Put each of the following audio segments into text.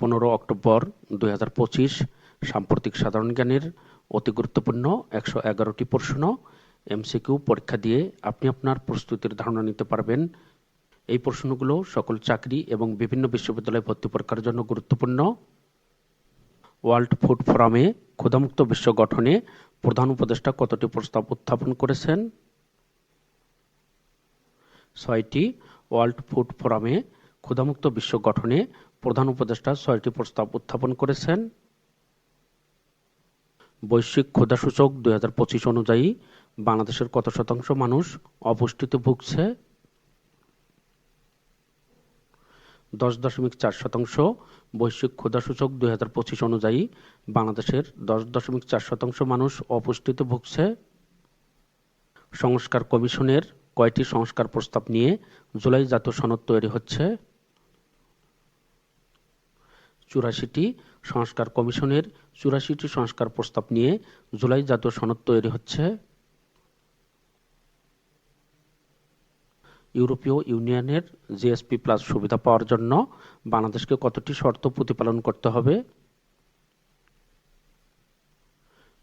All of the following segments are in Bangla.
পনেরো অক্টোবর দুই হাজার পঁচিশ, সাম্প্রতিক সাধারণ জ্ঞানের অতি গুরুত্বপূর্ণ একশো এগারোটি প্রশ্ন, এমসিকিউ পরীক্ষা দিয়ে আপনি আপনার প্রস্তুতির ধারণা নিতে পারবেন। এই প্রশ্নগুলো সকল চাকরি এবং বিভিন্ন বিশ্ববিদ্যালয়ে ভর্তি পরীক্ষার জন্য গুরুত্বপূর্ণ। ওয়ার্ল্ড ফুড ফোরামে ক্ষুধামুক্ত বিশ্ব গঠনে প্রধান উপদেষ্টা কতটি প্রস্তাব উত্থাপন করেছেন? ছয়টি। ওয়ার্ল্ড ফুড ফোরামে ক্ষুধামুক্ত বিশ্ব গঠনে প্রধান উপদেষ্টা ছয়টি প্রস্তাব উত্থাপন করেছেন। বৈশ্বিক ক্ষুধাসূচক দুই হাজার পঁচিশ অনুযায়ী বাংলাদেশের কত শতাংশ মানুষ অপুষ্টিতে ভুগছে? দশ দশমিক চার শতাংশ বৈশ্বিক ক্ষুধাসূচক দুই হাজার পঁচিশ অনুযায়ী বাংলাদেশের দশ দশমিক চার শতাংশ মানুষ অপুষ্টিতে ভুগছে। সংস্কার কমিশনের কয়টি সংস্কার প্রস্তাব নিয়ে জুলাই জাতীয় সনদ তৈরি হচ্ছে? চুরাশিটি সংস্কার কমিশনের চুরাশিটি সংস্কার প্রস্তাব নিয়ে জুলাই জাতীয় সনদ তৈরি হচ্ছে। ইউরোপীয় ইউনিয়নের জিএসপি প্লাস সুবিধা পাওয়ার জন্য বাংলাদেশকে কতটি শর্ত প্রতিপালন করতে হবে?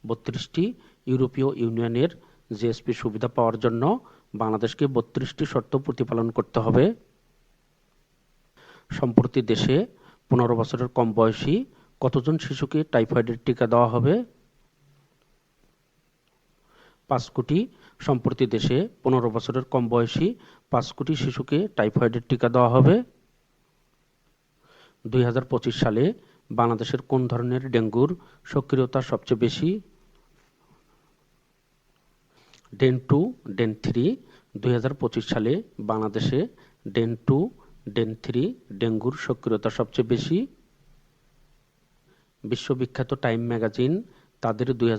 বত্রিশটি ইউরোপীয় ইউনিয়নের জিএসপি সুবিধা পাওয়ার জন্য বাংলাদেশকে বত্রিশটি শর্ত প্রতিপালন করতে হবে। সম্প্রতি দেশে পনেরো বছরের কম বয়সী কতজন শিশুকে টাইফয়েডের টিকা দেওয়া হবে? পাঁচ কোটি সম্প্রতি দেশে পনেরো বছরের কম বয়সী পাঁচ কোটি শিশুকে টাইফয়েডের টিকা দেওয়া হবে। দুই হাজার পঁচিশ সালে বাংলাদেশের কোন ধরনের ডেঙ্গুর সক্রিয়তা সবচেয়ে বেশি? DEN two, DEN three. দুই হাজার পঁচিশ সালে বাংলাদেশে ডেন টু ডেন থ্রি, ডেঙ্গুর সক্রিয়তা সবচেয়ে বেশি। বিশ্ববিখ্যাত টাইম ম্যাগাজিন, তাদের দুই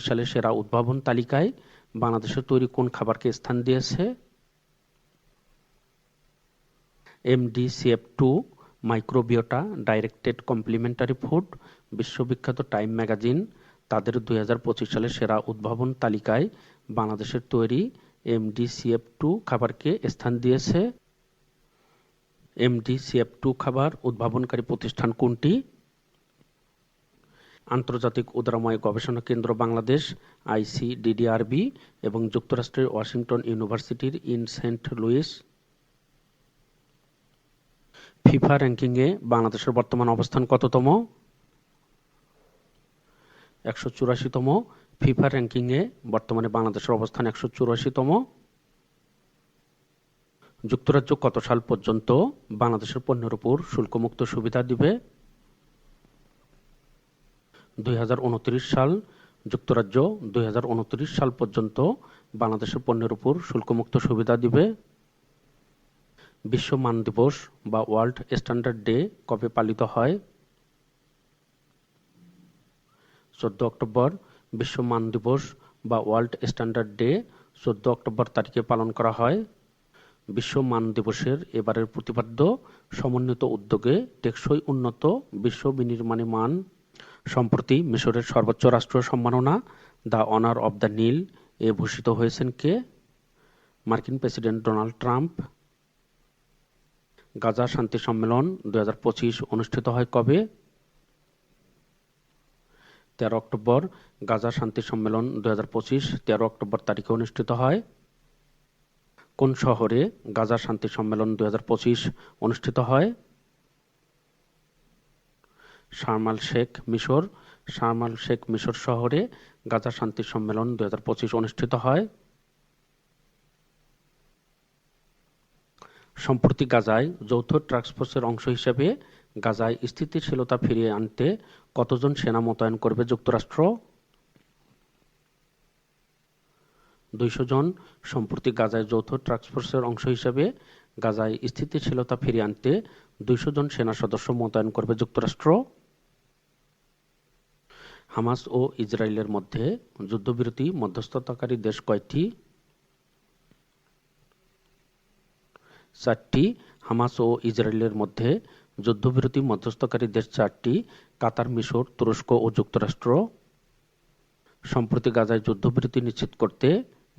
সালে সেরা উদ্ভাবন তালিকায় বাংলাদেশের তৈরি কোন খাবারকে স্থান দিয়েছে? MDCF two, microbiota directed complementary food, বিশ্ববিখ্যাত টাইম ম্যাগাজিন, তাদের দুই সালে সেরা উদ্ভাবন তালিকায় বাংলাদেশের তৈরি এমডিসিএফ টু খাবারকে স্থান দিয়েছে। এমডিসিএফ টু খাবার উদ্ভাবনকারী প্রতিষ্ঠান কোনটি? আন্তর্জাতিক উদারময় গবেষণা কেন্দ্র বাংলাদেশ আইসিডিডিআরবি এবং যুক্তরাষ্ট্রের ওয়াশিংটন ইউনিভার্সিটির ইন সেন্ট লুইস। ফিফা র্যাঙ্কিংয়ে বাংলাদেশের বর্তমান অবস্থান কততম? একশো চুরাশিতম। ফিফা র্যাঙ্কিংয়ে বর্তমানে বাংলাদেশের অবস্থান একশো চুরাশিতম। যুক্তরাজ্য কত সাল পর্যন্ত বাংলাদেশের পণ্যের উপর শুল্কমুক্ত সুবিধা দিবে? দুই হাজার উনত্রিশ সাল যুক্তরাজ্য, দুই হাজার উনত্রিশ সাল পর্যন্ত বাংলাদেশের পণ্যের উপর শুল্কমুক্ত সুবিধা দিবে? বিশ্ব মান দিবস বা ওয়ার্ল্ড স্ট্যান্ডার্ড ডে কবে পালিত হয়? চোদ্দ অক্টোবর, বিশ্ব মান দিবস বা ওয়ার্ল্ড স্ট্যান্ডার্ড ডে চোদ্দ অক্টোবর তারিখে পালন করা হয়। বিশ্ব মান দিবসের এবারের প্রতিপাদ্য সমন্বিত উদ্যোগে টেকসই উন্নত বিশ্ব বিনির্মাণে মান সম্প্রতি মিশরের সর্বোচ্চ রাষ্ট্রীয় সম্মাননা, the honour of the Nile, এ ভূষিত হয়েছেন কে? মার্কিন প্রেসিডেন্ট ডোনাল্ড ট্রাম্প। গাজা শান্তি সম্মেলন দু হাজার পঁচিশ অনুষ্ঠিত হয় কবে? তেরো অক্টোবর, গাজা শান্তি সম্মেলন দুই হাজার পঁচিশ তেরো অক্টোবর তারিখে অনুষ্ঠিত হয়। কোন শহরে গাজা শান্তি সম্মেলন দুই অনুষ্ঠিত হয়? শারমাল শেখ মিশর। শারমাল শেখ মিশর শহরে গাজা শান্তি সম্মেলন দুই অনুষ্ঠিত হয়। সম্প্রতি গাজায় যৌথ ট্রাক্সফোর্সের অংশ হিসেবে গাজায় স্থিতিশীলতা ফিরিয়ে আনতে কতজন সেনা মোতায়েন করবে যুক্তরাষ্ট্র? দুইশো জন সম্প্রতি গাজায় যৌথ ট্রাক্সফোর্সের অংশ হিসেবে গাজায় স্থিতিশীলতা ফিরিয়ে আনতে দুইশো জন সেনা সদস্য মোতায়েন করবে যুক্তরাষ্ট্র। হামাস ও ইসরায়েলের মধ্যে যুদ্ধবিরতি মধ্যস্থতাকারী দেশ কয়টি? চারটি। হামাস ও ইসরায়েলের মধ্যে যুদ্ধবিরতি মধ্যস্থকারী দেশ চারটি, কাতার, মিশর, তুরস্ক ও যুক্তরাষ্ট্র। সম্প্রতি গাজায় যুদ্ধবিরতি নিশ্চিত করতে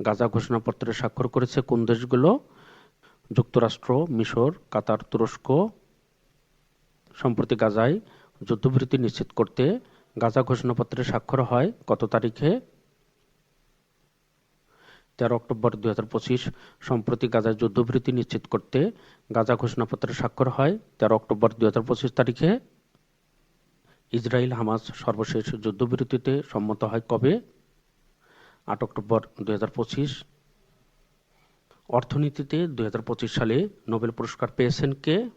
গাজা ঘোষণাপত্রে স্বাক্ষর করেছে কোন দেশগুলো? যুক্তরাষ্ট্র, মিশর, কাতার, তুরস্ক। সম্প্রতি গাজায় যুদ্ধবিরতি নিশ্চিত করতে গাজা ঘোষণাপত্রে স্বাক্ষর হয় কত তারিখে? তেরো অক্টোবর দুই হাজার পঁচিশ। সম্প্রতি গাজায় যুদ্ধবিরতি নিশ্চিত করতে গাজা ঘোষণাপত্রে স্বাক্ষর হয় তেরো অক্টোবর দুই হাজার পঁচিশ তারিখে। ইসরায়েল হামাস সর্বশেষ যুদ্ধবিরতিতে সম্মত হয় কবে? আট অক্টোবর দুই হাজার পঁচিশ। অর্থনীতিতে দুই হাজার পঁচিশ সালে নোবেল পুরস্কার পেয়েছেন কে?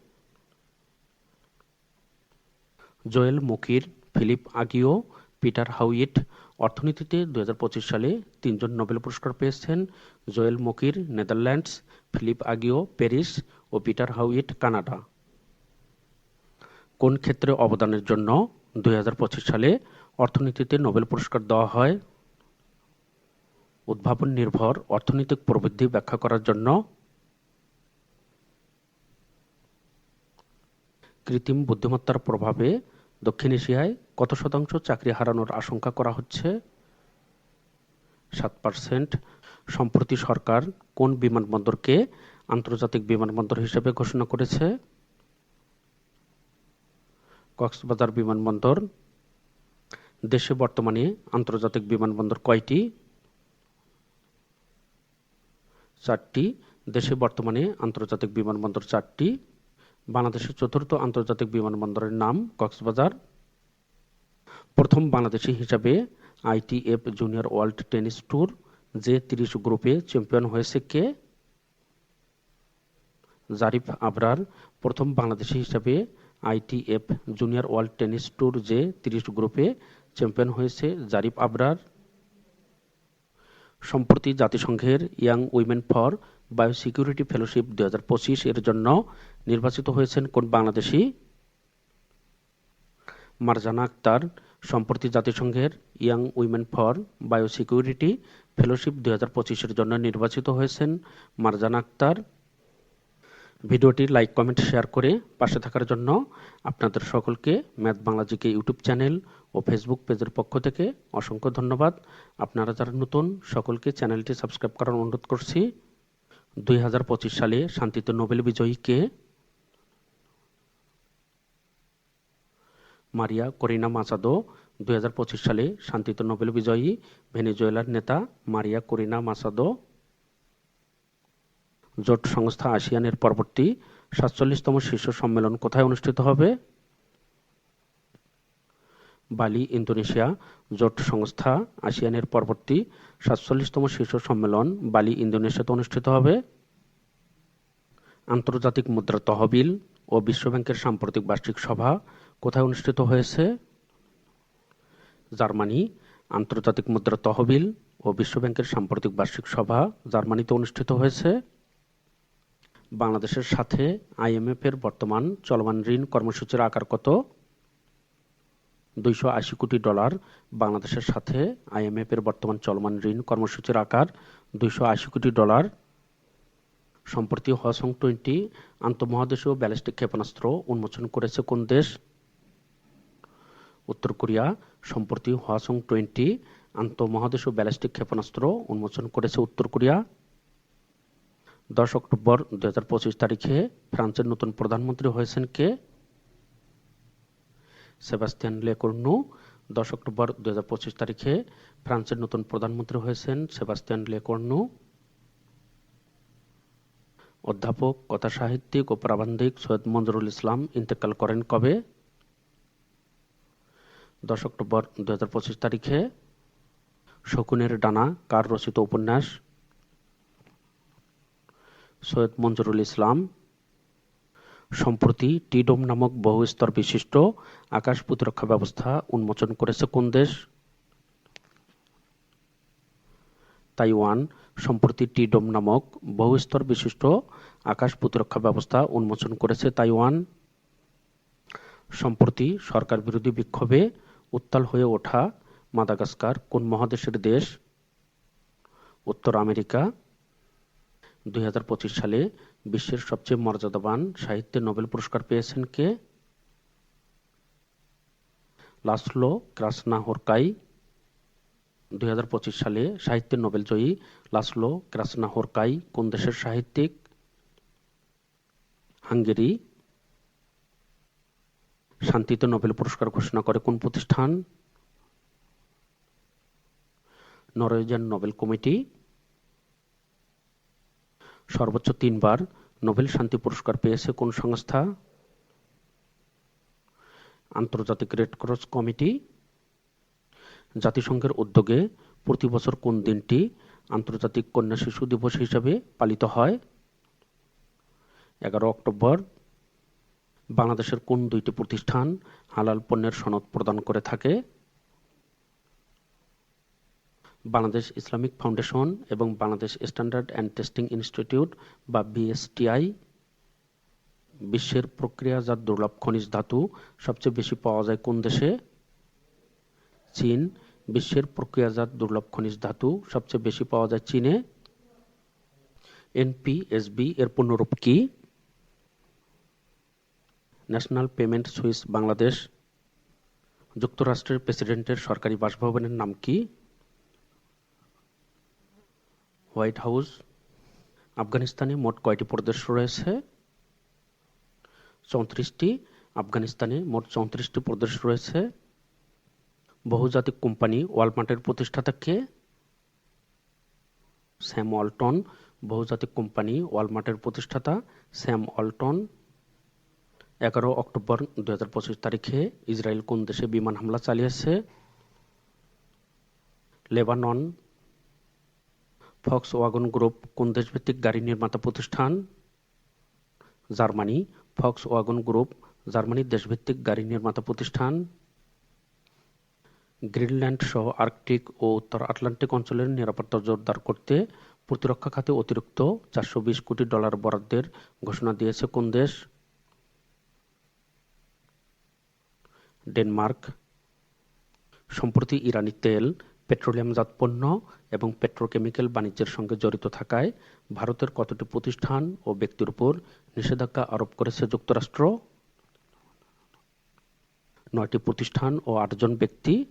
Joel Mokyr, Philippe Aghion, Peter Howitt. অর্থনীতিতে দু হাজার পঁচিশ সালে তিনজন নোবেল পুরস্কার পেয়েছেন Joel Mokyr, Netherlands, Philippe Aghion, Paris ও পিটার হাউইট, কানাডা। কোন ক্ষেত্রে অবদানের জন্য দু হাজার পঁচিশ সালে অর্থনীতিতে নোবেল পুরস্কার দেওয়া হয়? উদ্ভাবন নির্ভর অর্থনৈতিক প্রবৃদ্ধি ব্যাখ্যা করার জন্য কৃত্রিম বুদ্ধিমত্তার প্রভাবে দক্ষিণ এশিয়ায় কত শতাংশ চাকরি হারানোর আশঙ্কা করা হচ্ছে? সাত পার্সেন্ট সম্প্রতি সরকার কোন বিমানবন্দরকে আন্তর্জাতিক বিমানবন্দর হিসেবে ঘোষণা করেছে? কক্সবাজার বিমানবন্দর। দেশে বর্তমানে আন্তর্জাতিক বিমানবন্দর কয়টি? চারটি, দেশে বর্তমানে আন্তর্জাতিক বিমানবন্দর চারটি, বাংলাদেশের চতুর্থ আন্তর্জাতিক বিমানবন্দরের নাম কক্সবাজার। প্রথম বাংলাদেশি হিসাবে ITF junior world tennis tour যে তিরিশ গ্রুপে চ্যাম্পিয়ন হয়েছে কে? জারিফ আবরার, প্রথম বাংলাদেশি হিসাবে ITF junior world tennis tour যে তিরিশ গ্রুপে চ্যাম্পিয়ন হয়েছে জারিফ আবরার। সম্প্রতি জাতিসংঘের young women for biosecurity fellowship দুই হাজার পঁচিশ এর জন্য নির্বাচিত হয়েছেন কোন বাংলাদেশি? মারজানা আক্তার, সম্প্রতি জাতিসংঘের young women for biosecurity fellowship হাজার পঁচিশের জন্য নির্বাচিত হয়েছেন মারজানা আক্তার। ভিডিওটি লাইক, কমেন্ট, শেয়ার করে পাশে থাকার জন্য আপনাদের সকলকে ম্যাথ বাংলাজিকে ইউটিউব চ্যানেল ও ফেসবুক পেজের পক্ষ থেকে অসংখ্য ধন্যবাদ। আপনারা যারা নতুন, সকলকে চ্যানেলটি সাবস্ক্রাইব করার অনুরোধ করছি। দুই হাজার পঁচিশ সালে শান্তিতে নোবেল বিজয়ী কে মারিয়া করিনা মাসাদো দুই হাজার পঁচিশ সালে শান্তিতে নোবেল বিজয়ী ভেনেজুয়েলার নেতা মারিয়া করিনা মাসাদো জোট সংস্থা আসিয়ানের পরবর্তী সাতচল্লিশতম শীর্ষ সম্মেলন কোথায় অনুষ্ঠিত হবে? বালি, ইন্দোনেশিয়া। জোট সংস্থা আসিয়ানের পরবর্তী সাতচল্লিশতম শীর্ষ সম্মেলন বালি, ইন্দোনেশিয়াতে অনুষ্ঠিত হবে। আন্তর্জাতিক মুদ্রা তহবিল ও বিশ্বব্যাংকের সাম্প্রতিক বার্ষিক সভা কোথায় অনুষ্ঠিত হয়েছে? জার্মানি। আন্তর্জাতিক মুদ্রা তহবিল ও বিশ্বব্যাংকের সাম্প্রতিক বার্ষিক সভা জার্মানিতে অনুষ্ঠিত হয়েছে। বাংলাদেশের সাথে আইএমএফ এর বর্তমান চলমান ঋণ কর্মসূচির আকার কত? দুইশো আশি কোটি ডলার। বাংলাদেশের সাথে আইএমএফ এর বর্তমান চলমান ঋণ কর্মসূচির আকার দুইশো আশি কোটি ডলার। সম্প্রতি হসং টোয়েন্টি আন্তঃমহাদেশীয় ব্যালিস্টিক ক্ষেপণাস্ত্র উন্মোচন করেছে কোন দেশ? উত্তর কোরিয়া। সম্প্রতি হওয়াসং টোয়েন্টি আন্তঃমহাদেশীয় ব্যালিস্টিক ক্ষেপণাস্ত্র উন্মোচন করেছে উত্তর কোরিয়া। দশ অক্টোবর দু হাজার পঁচিশ তারিখে ফ্রান্সের নতুন প্রধানমন্ত্রী হয়েছেন কে? Sebastien Lecornu. দশ অক্টোবর দু হাজার পঁচিশ তারিখে ফ্রান্সের নতুন প্রধানমন্ত্রী হয়েছেন সেবাস্তিয়ান লেকর্নু। অধ্যাপক, কথা সাহিত্যিক ও প্রাবন্ধিক সৈয়দ মঞ্জুরুল ইসলাম ইন্তেকাল করেন কবে? দশ অক্টোবর দুহাজার পঁচিশ তারিখে শকুনের ডানা কার রচিত উপন্যাস সৈয়দ মঞ্জুরুল ইসলাম। সম্প্রতি টিডোম নামক বহুস্তর বিশিষ্ট আকাশ প্রতিরক্ষা ব্যবস্থা উন্মোচন করেছে কোন দেশ? তাইওয়ান। সম্প্রতি টিডোম নামক বহুস্তর বিশিষ্ট আকাশ প্রতিরক্ষা ব্যবস্থা উন্মোচন করেছে তাইওয়ান। সম্প্রতি সরকার বিরোধী বিক্ষোভে উত্তাল হয়ে ওঠা মাদাগাস্কার কোন মহাদেশের দেশ? উত্তর আমেরিকা। দুই হাজার পঁচিশ সালে বিশ্বের সবচেয়ে মর্যাদাবান সাহিত্যে নোবেল পুরস্কার পেয়েছেন কে? Laszlo Krasznahorkai. দুই সালে সাহিত্যের নোবেল জয়ী লাসলো ক্রাসনাহোরকাই কোন দেশের সাহিত্যিক? হাঙ্গেরি। শান্তিতে নোবেল পুরস্কার ঘোষণা করে কোন প্রতিষ্ঠান? Norwegian Nobel committee. সর্বোচ্চ তিনবার নোবেল শান্তি পুরস্কার পেয়েছে কোন সংস্থা? আন্তর্জাতিক রেড ক্রস কমিটি। জাতিসংঘের উদ্যোগে প্রতি বছর কোন দিনটি আন্তর্জাতিক কন্যা শিশু দিবস হিসাবে পালিত হয়? এগারো অক্টোবর। বাংলাদেশের কোন দুইটি প্রতিষ্ঠান হালাল পণ্যের সনদ প্রদান করে থাকে? বাংলাদেশ ইসলামিক ফাউন্ডেশন এবং Bangladesh standard and testing institute, বা বিএসটিআই। বিশ্বের প্রক্রিয়াজাত দুর্লভ খনিজ ধাতু সবচেয়ে বেশি পাওয়া যায় কোন দেশে? চীন। বিশ্বের প্রক্রিয়াজাত দুর্লভ খনিজ ধাতু সবচেয়ে বেশি পাওয়া যায় চীনে। এনপিএসবি এর পূর্ণরূপ কি? National payment switch, Bangladesh. যুক্তরাষ্ট্রের প্রেসিডেন্টের সরকারি বাসভবনের নাম কি? White House. আফগানিস্তানে মোট কয়টি প্রদেশ রয়েছে? চৌত্রিশটি। আফগানিস্তানে মোট চৌত্রিশটি প্রদেশ রয়েছে। বহুজাতিক কোম্পানি ওয়ালমার্টের প্রতিষ্ঠাতা কে? স্যাম ওয়ালটন। বহুজাতিক কোম্পানি ওয়ালমার্টের প্রতিষ্ঠাতা স্যাম ওয়ালটন। এগারো অক্টোবর দুই হাজার পঁচিশ তারিখে ইসরায়েল কোন দেশে বিমান হামলা চালিয়েছে? লেবানন ফক্স ওয়াগন গ্রুপ কোন দেশভিত্তিক গাড়ি নির্মাতা প্রতিষ্ঠান জার্মানি ফক্স ওয়াগন গ্রুপ জার্মানির দেশভিত্তিক গাড়ি নির্মাতা প্রতিষ্ঠান গ্রিনল্যান্ড সহ আর্কটিক ও উত্তর আটলান্টিক অঞ্চলের নিরাপত্তা জোরদার করতে প্রতিরক্ষা খাতে অতিরিক্ত চারশো বিশ কোটি ডলার বরাদ্দের ঘোষণা দিয়েছে কোন দেশ ডেনমার্ক সম্প্রতি ইরানি তেল পেট্রোলিয়ামজাত পণ্য এবং পেট্রোকেমিক্যাল বাণিজ্যের সঙ্গে জড়িত থাকায় ভারতের কতটি প্রতিষ্ঠান ও ব্যক্তির উপর নিষেধাজ্ঞা আরোপ করেছে যুক্তরাষ্ট্র? নয়টি প্রতিষ্ঠান ও আটজন ব্যক্তি।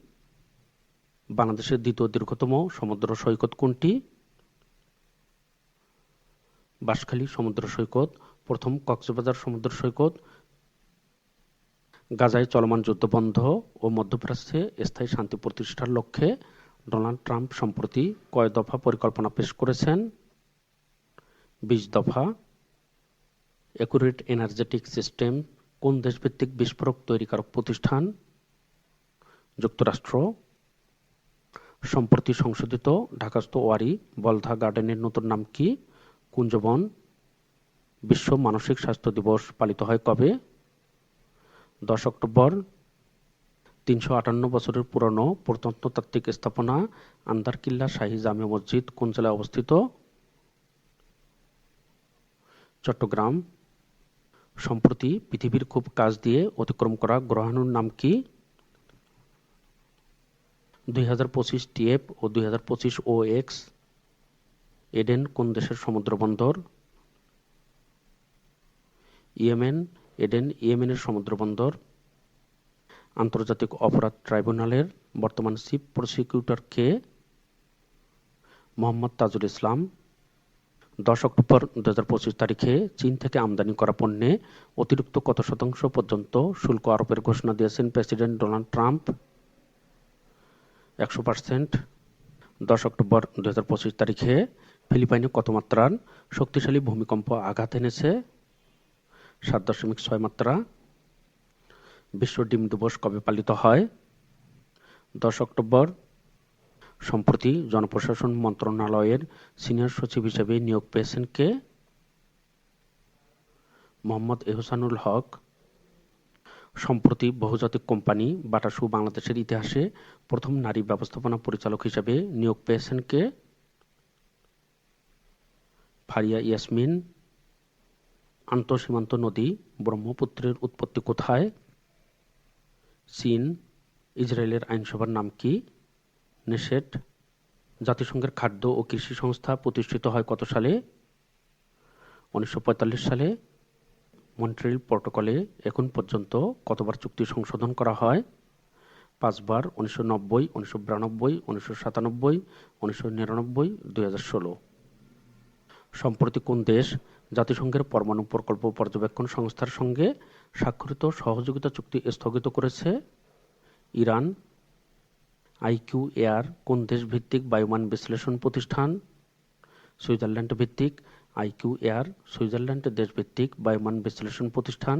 বাংলাদেশের দ্বিতীয় দীর্ঘতম সমুদ্র সৈকত কোনটি? বাঁশখালী সমুদ্র সৈকত, প্রথম কক্সবাজার সমুদ্র সৈকত, গাজায় চলমান যুদ্ধ বন্ধ ও মধ্যপ্রাচ্যে স্থায়ী শান্তি প্রতিষ্ঠার লক্ষ্যে ডোনাল্ড ট্রাম্প সম্প্রতি কয় দফা পরিকল্পনা পেশ করেছেন? বিশ দফা। একুরেট এনার্জেটিক সিস্টেম, কোন দেশভিত্তিক বিস্ফোরক তৈরিকারক প্রতিষ্ঠান? যুক্তরাষ্ট্র। সম্প্রতি সংশোধিত ঢাকাস্থ ওয়ারি বলধা গার্ডেনের নতুন নাম কি? কুঞ্জবন। বিশ্ব মানসিক স্বাস্থ্য দিবস পালিত হয় কবে? দশ অক্টোবর তিনশো আটান্ন বছরের পুরনো প্রত্নতাত্ত্বিক স্থাপনা আন্দারকিল্লা শাহী জামে মসজিদ কোন জেলায় অবস্থিত? চট্টগ্রাম। সম্প্রতি পৃথিবীর খুব কাছ দিয়ে অতিক্রম করা গ্রহাণুর নাম কি? দুই হাজার পঁচিশ টিএফ ও দুই হাজার পঁচিশ ও এক্স এডেন কোন দেশের সমুদ্র বন্দর? ইয়েমেন। এডেন ইয়েমেনের সমুদ্র বন্দর। আন্তর্জাতিক অপরাধ ট্রাইব্যুনালের বর্তমান চিফ প্রসিকিউটর কে মোহাম্মদ তাজুল ইসলাম দশ অক্টোবর দু হাজার পঁচিশ তারিখে চীন থেকে আমদানি করা পণ্যে অতিরিক্ত কত শতাংশ পর্যন্ত শুল্ক আরোপের ঘোষণা দিয়েছেন প্রেসিডেন্ট ডোনাল্ড ট্রাম্প। একশো পার্সেন্ট। দশ অক্টোবর দু হাজার পঁচিশ তারিখে ফিলিপাইনে কত মাত্রার শক্তিশালী ভূমিকম্প আঘাত এনেছে? সাত দশমিক ছয় মাত্রা। বিশ্ব ডিম দিবস কবে পালিত হয়? দশ অক্টোবর। সম্প্রতি জনপ্রশাসন মন্ত্রণালয়ের সিনিয়র সচিব হিসেবে নিয়োগ পেয়েছেন কে? মোহাম্মদ এহসানুল হক। সম্প্রতি বহুজাতিক কোম্পানি বাটাসু বাংলাদেশের ইতিহাসে প্রথম নারী ব্যবস্থাপনা পরিচালক হিসেবে নিয়োগ পেয়েছেন কে? ফারিয়া ইয়াসমিন। আন্তঃসীমান্ত নদী ব্রহ্মপুত্রের উৎপত্তি কোথায়? চীন, ইসরায়েলের আইনসভার নাম কি? নেশেট জাতিসংঘের খাদ্য ও কৃষি সংস্থা প্রতিষ্ঠিত হয় কত সালে? উনিশশো পঁয়তাল্লিশ সালে। মন্ট্রিল প্রোটোকলে এখন পর্যন্ত কতবার চুক্তি সংশোধন করা হয়? পাঁচবার, উনিশশো নব্বই, উনিশশো বিরানব্বই, উনিশশো সাতানব্বই, উনিশশো নিরানব্বই, দুই সম্প্রতি কোন দেশ জাতিসংঘের পরমাণু প্রকল্প পর্যবেক্ষণ সংস্থার সঙ্গে স্বাক্ষরিত সহযোগিতা চুক্তি স্থগিত করেছে ইরান, আইকিউ এয়ার কোন দেশ ভিত্তিক বায়ুমান বিশ্লেষণ প্রতিষ্ঠান, সুইজারল্যান্ড ভিত্তিক, আইকিউ এয়ার সুইজারল্যান্ড দেশভিত্তিক বায়ুমান বিশ্লেষণ প্রতিষ্ঠান।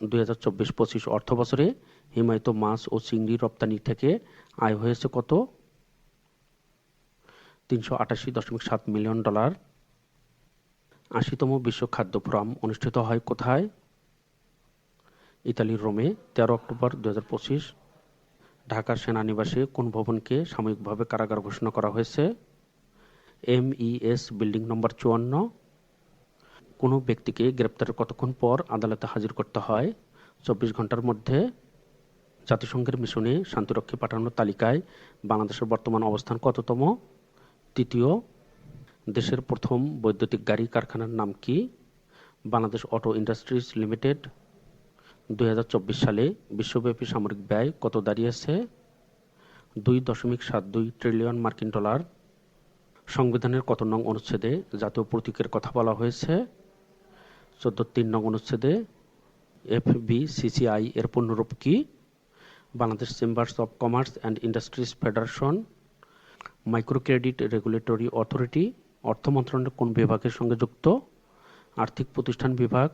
দুই হাজার চব্বিশ পঁচিশ অর্থ বছরে হিমায়িত মাছ ও চিংড়ি রপ্তানি থেকে আয় হয়েছে কত? তিনশো আটাশি দশমিক সাত মিলিয়ন ডলার। আশিতম বিশ্ব খাদ্য ফোরাম অনুষ্ঠিত হয় কোথায়? ইতালির রোমে, তেরো অক্টোবর দু হাজার পঁচিশ। ঢাকার সেনানিবাসে কোন ভবনকে সাময়িকভাবে কারাগার ঘোষণা করা হয়েছে? এম এমইএস বিল্ডিং নম্বর চুয়ান্ন। কোনো ব্যক্তিকে গ্রেপ্তারের কতক্ষণ পর আদালতে হাজির করতে হয়? চব্বিশ ঘণ্টার মধ্যে। জাতিসংঘের মিশনে শান্তিরক্ষী পাঠানোর তালিকায় বাংলাদেশের বর্তমান অবস্থান কততম? তৃতীয় দেশের প্রথম বৈদ্যুতিক গাড়ি কারখানার নাম কি? Bangladesh auto industries limited. দু হাজার চব্বিশ সালে বিশ্বব্যাপী সামরিক ব্যয় কত দাঁড়িয়েছে? দুই দশমিক সাত দুই ট্রিলিয়ন মার্কিন ডলার। সংবিধানের কত নং অনুচ্ছেদে জাতীয় প্রতীকের কথা বলা হয়েছে? চোদ্দ তিন নং অনুচ্ছেদে এফ বি এফবিসিসিআই এর পূর্ণরূপ কি? Bangladesh chambers of commerce and industries federation micro credit regulatory authority অর্থ মন্ত্রণালয়ের কোন বিভাগের সঙ্গে যুক্ত? আর্থিক প্রতিষ্ঠান বিভাগ